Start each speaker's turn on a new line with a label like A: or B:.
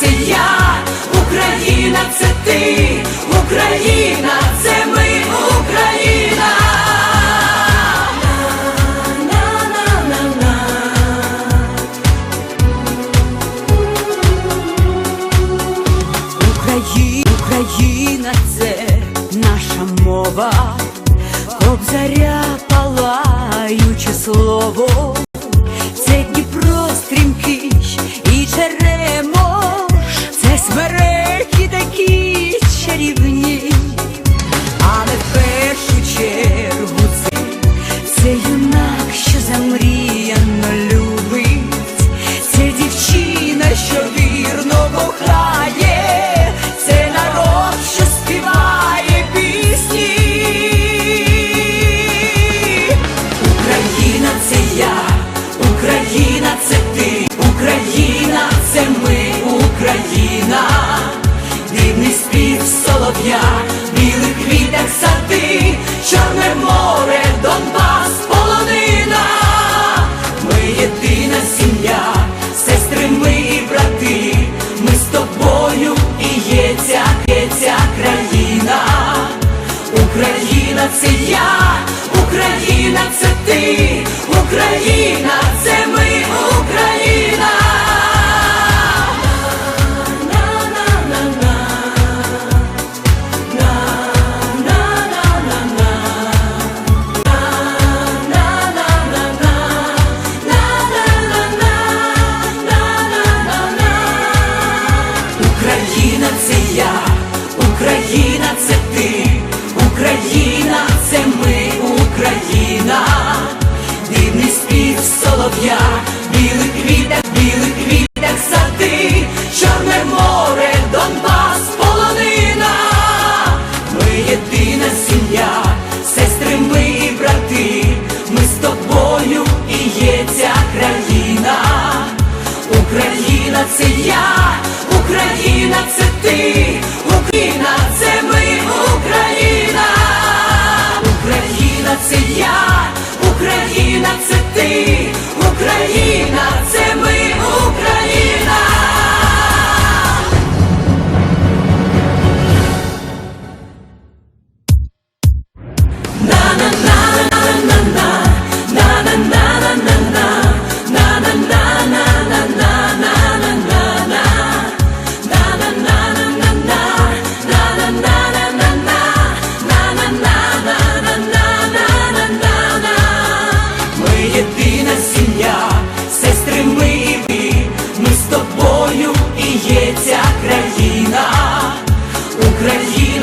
A: це я, Україна, це ти, Україна, це ми, Україна. Україна, Україна, це наша мова, Обзаря. це я, Україна, це ти, Україна.